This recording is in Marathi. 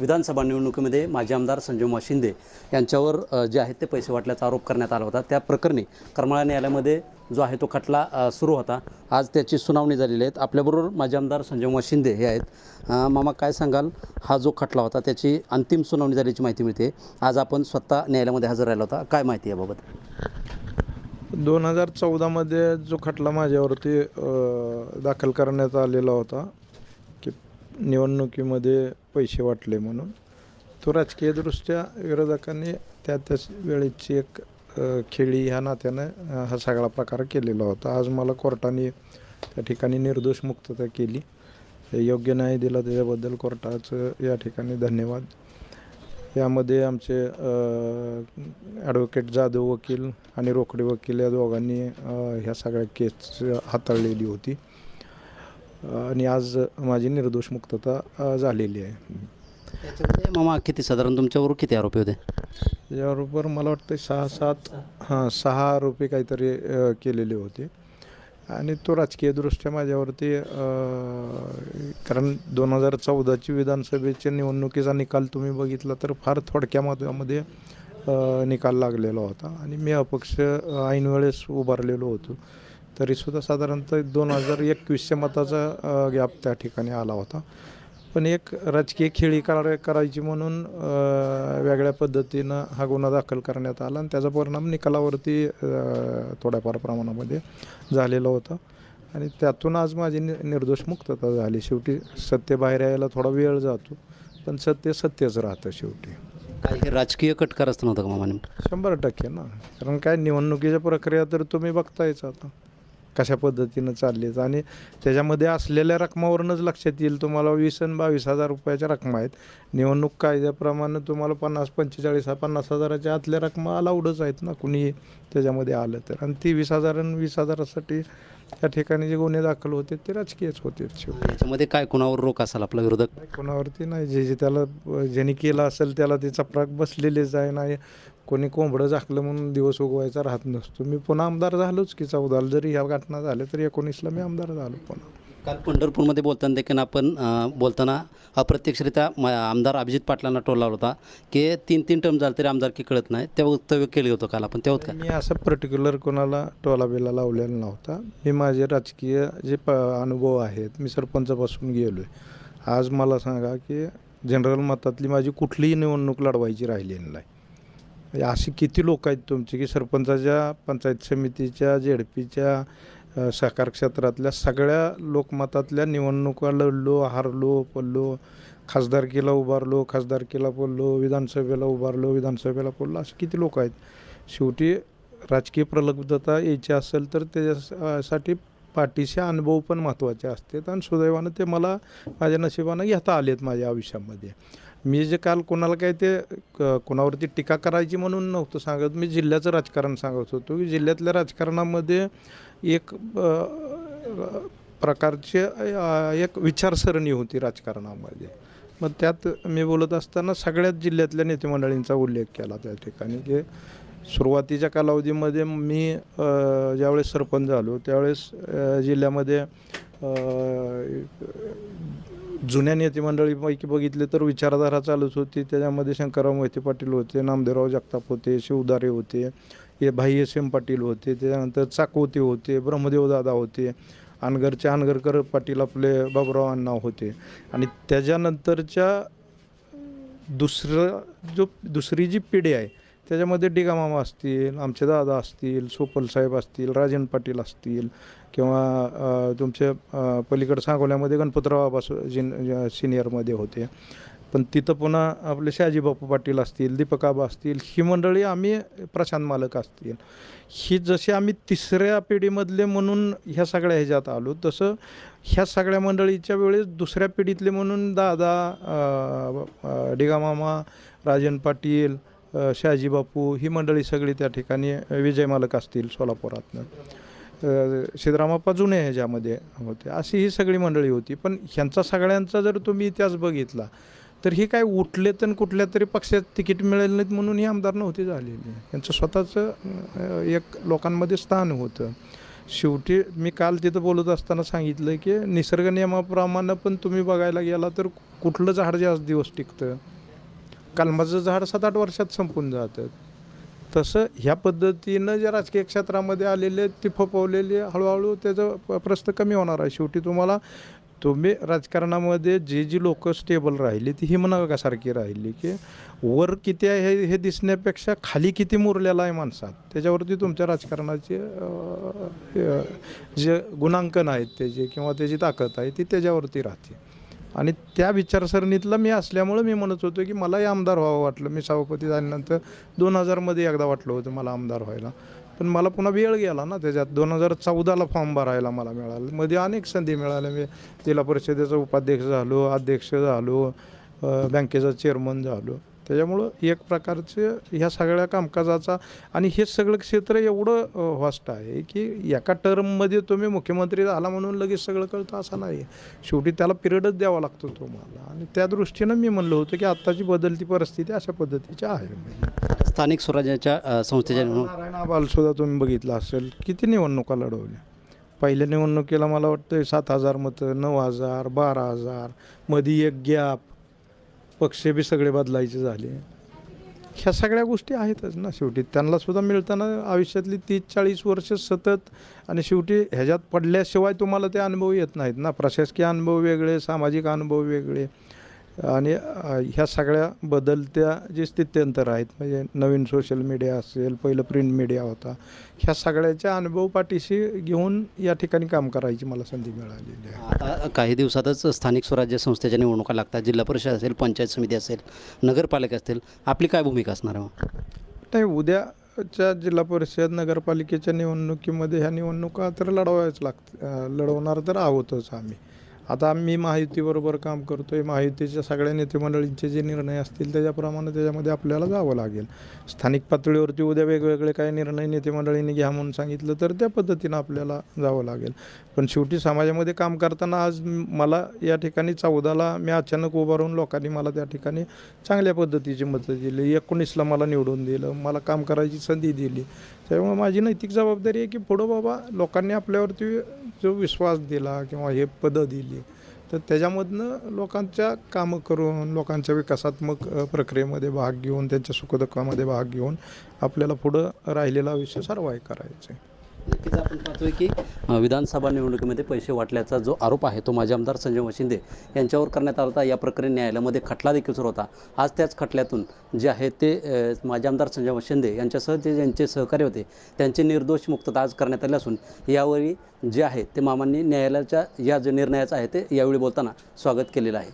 विधानसभा निवडणुकीमध्ये माजी आमदार संजय शिंदे यांच्यावर जे आहेत ते पैसे वाटल्याचा आरोप करण्यात आला होता. त्या प्रकरणी करमाळा न्यायालयामध्ये जो आहे तो खटला सुरू होता. आज त्याची सुनावणी झालेली आहेत आपल्याबरोबर माजी आमदार संजय शिंदे हे आहेत. मामा काय सांगाल? हा जो खटला होता त्याची अंतिम सुनावणी झाल्याची माहिती मिळते. आज आपण स्वतः न्यायालयामध्ये हजर राहिला होता. काय माहिती आहे याबाबत? दोन हजार चौदामध्ये जो खटला माझ्यावरती दाखल करण्यात आलेला होता निवडणुकीमध्ये पैसे वाटले म्हणून. तो राजकीयदृष्ट्या विरोधकांनी त्या त्याच वेळेची एक खेळी ह्या नात्यानं हा सगळा प्रकार केलेला होता. आज मला कोर्टाने त्या ठिकाणी निर्दोष मुक्तता केली. योग्य न्याय दिला त्याच्याबद्दल कोर्टाचं या ठिकाणी धन्यवाद. यामध्ये आमचे ॲडव्होकेट जाधव वकील आणि रोकडे वकील या दोघांनी ह्या सगळ्या केस हाताळलेली होती. आणि आज माझी निर्दोष मुक्तता झालेली आहे. त्याच्यामध्ये मामा किती साधारण तुमच्यावर किती आरोपी होते? याबरोबर मला वाटतं सहा सात हां सहा आरोपी काहीतरी अ, केलेले होते. आणि तो राजकीयदृष्ट्या माझ्यावरती अ, कारण दोन हजार चौदाची विधानसभेच्या निवडणुकीचा निकाल तुम्ही बघितला तर फार थोडक्या मतामध्ये अ, निकाल लागलेला होता. आणि मी अपक्ष अ, ऐन वेळेस उभारलेलो होतो. तरीसुद्धा साधारणतः दोन हजार एकवीसच्या मताचा गॅप त्या ठिकाणी आला होता. पण एक राजकीय खेळी करा करायची म्हणून वेगळ्या पद्धतीनं हा गुन्हा दाखल करण्यात आला आणि त्याचा परिणाम निकालावरती थोड्याफार प्रमाणामध्ये झालेला होता. आणि त्यातून आज माझी नि निर्दोष मुक्तता झाली. शेवटी सत्य बाहेर यायला थोडा वेळ जातो पण सत्य सत्यच राहतं शेवटी. काय हे राजकीय कट करायचं नव्हतं का? शंभर टक्के ना. कारण काय निवडणुकीच्या प्रक्रिया तर तुम्ही बघतायच आता. कशा पद्धतीनं चाललीत आणि त्याच्यामध्ये असलेल्या रकमावरूनच लक्षात येईल तुम्हाला वीस आणि बावीस हजार रुपयाच्या रकमा आहेत. निवडणूक कायद्याप्रमाणे तुम्हाला पन्नास पंचेचाळीस पन्नास हजाराच्या आतल्या रकमा अलाउडच आहेत ना कुणी त्याच्यामध्ये आलं तर. आणि ती वीस हजार आणि वीस हजारासाठी त्या ठिकाणी जे गुन्हे दाखल होते ते राजकीयच होते. शेवटी याच्यामध्ये काय कुणावर रोख असाल आपला विरोधक? कोणावरती नाही. जे जे त्याला ज्यांनी केलं असेल त्याला ते चपराक बसलेलेच आहे. नाही कोणी कोंबडं झाकलं म्हणून दिवस उगवायचा राहत नसतो. मी पुन्हा आमदार झालोच की चौदाला जरी ह्या घटना झाल्या तरी एकोणीसला मी आमदार झालो पुन्हा. काल पंढरपूरमध्ये बोलताना देखील आपण बोलताना अप्रत्यक्षरित्या म आमदार अभिजित पाटलांना टोल लावला होता की तीन तीन टर्म झाले तरी आमदारकी कळत नाही. ते वक्तव्य केले होतं काल आपण. तेव्हा मी असं पर्टिक्युलर कोणाला टोला बिला लावलेला नव्हता. मी माझे राजकीय जे प अनुभव आहेत मी सरपंचापासून गेलो आहे आज मला सांगा की जनरल मतातली माझी कुठलीही निवडणूक लढवायची राहिलेली नाही. म्हणजे अशी किती लोक आहेत तुमची की सरपंचाच्या पंचायत समितीच्या झेडपीच्या पीच्या सहकार क्षेत्रातल्या सगळ्या लोकमतातल्या निवडणुका लढलो हारलो पडलो खासदारकीला उभारलो खासदारकीला पडलो विधानसभेला उभारलो विधानसभेला पडलो असे किती लोक आहेत? शेवटी राजकीय प्रलब्धता यायची असेल तर त्याच्यासाठी पाठीचे अनुभव पण महत्त्वाचे असतात आणि सुदैवानं ते मला माझ्या नशिबानं घेता आलेत माझ्या आयुष्यामध्ये. मी जे काल कोणाला काय ते क- कोणावरती टीका करायची म्हणून नव्हतं सांगत. मी जिल्ह्याचं राजकारण सांगत होतो की जिल्ह्यातल्या राजकारणामध्ये एक अ, प्रकारची अ, एक विचारसरणी होती राजकारणामध्ये. मग त्यात मी बोलत असताना सगळ्याच जिल्ह्यातल्या नेतेमंडळींचा उल्लेख केला त्या ठिकाणी की सुरुवातीच्या कालावधीमध्ये मी अ, ज्यावेळेस सरपंच झालो त्यावेळेस अ, जिल्ह्यामध्ये अ, जुन्या नेतेमंडळीपैकी बघितले तर विचारधारा चालूच होती. त्याच्यामध्ये शंकरराव मोहिते पाटील होते नामदेवराव जगताप होते शिवदारे होते हे भाई एस एम पाटील होते त्याच्यानंतर चाकोते होते ब्रह्मदेव दादा होते अनगरचे अनगरकर पाटील आपले बाबुराव अण्णा होते. आणि त्याच्यानंतरच्या दुसरं जो दुसरी जी पिढी आहे त्याच्यामध्ये डिगामामा असतील आमचे दादा असतील सोपल साहेब असतील राजन पाटील असतील किंवा तुमचे पलीकडे सांगोल्यामध्ये गणपतराव आबा जिन सिनियरमध्ये होते. पण तिथं पुन्हा आपले शहाजी बापू पाटील असतील दीपक आबा असतील ही मंडळी आम्ही प्रशांत मालक असतील. ही जशी आम्ही तिसऱ्या पिढीमधले म्हणून ह्या सगळ्या ह्याच्यात आलो तसं ह्या सगळ्या मंडळीच्या वेळेस दुसऱ्या पिढीतले म्हणून दादा डिगामामा राजन पाटील शहाजी बापू ही मंडळी सगळी त्या ठिकाणी विजय मालक असतील सोलापुरातनं. अ, जुने ह्याच्यामध्ये होते. अशी ही सगळी मंडळी होती. पण ह्यांचा सगळ्यांचा जर तुम्ही इतिहास बघितला तर ही काय उठले तर कुठल्या तरी पक्षात तिकीट मिळेल नाहीत म्हणून ही आमदार नव्हती झालेली. यांचं स्वतःचं एक लोकांमध्ये स्थान होतं. शेवटी मी काल तिथं बोलत असताना सांगितलं की निसर्ग नियमाप्रमाणे पण तुम्ही बघायला गेला तर कुठलं झाड जास्त दिवस टिकतं? कलमाचं झाड सात आठ वर्षात संपून जातं. तसं ह्या पद्धतीनं जे राजकीय क्षेत्रामध्ये आलेले ते फोपवलेले हळूहळू त्याचं प- प्रस्त कमी होणार आहे. शेवटी तुम्हाला तुम्ही राजकारणामध्ये जे जी लोक स्टेबल राहिली ती हिमनगासारखी राहिली की वर किती आहे हे- हे दिसण्यापेक्षा खाली किती मुरलेला आहे माणसात? त्याच्यावरती तुमच्या राजकारणाचे जे गुणांकन आहेत त्याचे किंवा त्याची ताकद आहे ती त्याच्यावरती राहते. आणि त्या विचारसरणीतला मी असल्यामुळं मी म्हणत होतो की मलाही आमदार व्हावं वाटलं. मी सभापती झाल्यानंतर दोन हजारमध्ये एकदा वाटलं होतं मला आमदार व्हायला. पण मला पुन्हा वेळ गेला ना त्याच्यात. दोन हजार चौदाला फॉर्म भरायला मला मिळालं. मध्ये अनेक संधी मिळाल्या. मी जिल्हा परिषदेचा उपाध्यक्ष झालो अध्यक्ष झालो बँकेचा चेअरमन झालो. त्याच्यामुळं एक प्रकारचे ह्या सगळ्या कामकाजाचा आणि हे सगळं क्षेत्र एवढं व्हास्ट आहे की एका टर्ममध्ये तुम्ही मुख्यमंत्री झाला म्हणून लगेच सगळं कळतं असं नाही शेवटी त्याला पिरियडच द्यावा लागतो तुम्हाला आणि त्या दृष्टीनं मी म्हणलं होतं की आत्ताची बदलती परिस्थिती अशा पद्धतीची आहे. स्थानिक स्वराज्याच्या संस्थेच्या नारायण सुद्धा तुम्ही बघितलं असेल किती निवडणुका लढवल्या? पहिल्या निवडणुकीला मला वाटतं सात हजार मतं नऊ हजार बारा हजारमध्ये एक गॅप पक्ष बी सगळे बदलायचे झाले. ह्या सगळ्या गोष्टी आहेतच ना शेवटी. त्यांना सुद्धा मिळताना आयुष्यातली तीस चाळीस वर्ष सतत आणि शेवटी ह्याच्यात पडल्याशिवाय तुम्हाला ते अनुभव येत नाहीत ना. प्रशासकीय अनुभव वेगळे सामाजिक अनुभव वेगळे. आणि ह्या सगळ्या बदलत्या जे स्थित्यंतर आहेत म्हणजे नवीन सोशल मीडिया असेल पहिलं प्रिंट मीडिया होता ह्या सगळ्याच्या अनुभव पाठीशी घेऊन या ठिकाणी काम करायची मला संधी मिळालेली आहे आता काही दिवसातच स्थानिक स्वराज्य संस्थेच्या निवडणुका लागतात जिल्हा परिषद असेल पंचायत समिती असेल नगरपालिका असतील आपली काय भूमिका असणार? नाही उद्याच्या जिल्हा परिषद नगरपालिकेच्या निवडणुकीमध्ये ह्या निवडणुका तर लढवायच लागत लढवणार तर आहोतच आम्ही आता मी महायुतीबरोबर काम करतो आहे महायुतीच्या सगळ्या नेतेमंडळींचे जे निर्णय असतील त्याच्याप्रमाणे त्याच्यामध्ये आपल्याला जावं लागेल. स्थानिक पातळीवरती उद्या वेगवेगळे काही निर्णय नेतेमंडळींनी घ्या म्हणून सांगितलं तर त्या पद्धतीनं आपल्याला जावं लागेल. पण शेवटी समाजामध्ये काम करताना आज मला या ठिकाणी चौदाला मी अचानक उभा राहून लोकांनी मला त्या ठिकाणी चांगल्या पद्धतीची मतं दिली. एकोणीसला मला निवडून दिलं मला काम करायची संधी दिली. त्यामुळे माझी नैतिक जबाबदारी आहे की पुढं बाबा लोकांनी आपल्यावरती जो विश्वास दिला किंवा हे पदं दिली तर त्याच्यामधनं लोकांच्या कामं करून लोकांच्या विकासात्मक प्रक्रियेमध्ये भाग घेऊन त्यांच्या सुखदुःखामध्ये भाग घेऊन आपल्याला पुढं राहिलेला आयुष्य सर्वाय करायचं आहे नक्कीच आपण पाहतोय की विधानसभा निवडणुकीमध्ये पैसे वाटल्याचा जो आरोप आहे तो माजी आमदार संजय शिंदे यांच्यावर करण्यात आला होता. या प्रकरणी न्यायालयामध्ये खटला देखील सुरू होता. आज त्याच खटल्यातून जे आहे ते माझे माजी आमदार संजय शिंदे यांच्यासह जे ज्यांचे सहकारी होते त्यांची निर्दोष मुक्तता आज करण्यात आली असून यावेळी जे आहे ते मामांनी न्यायालयाच्या या जे निर्णयाचं आहे ते यावेळी बोलताना स्वागत केलेलं आहे.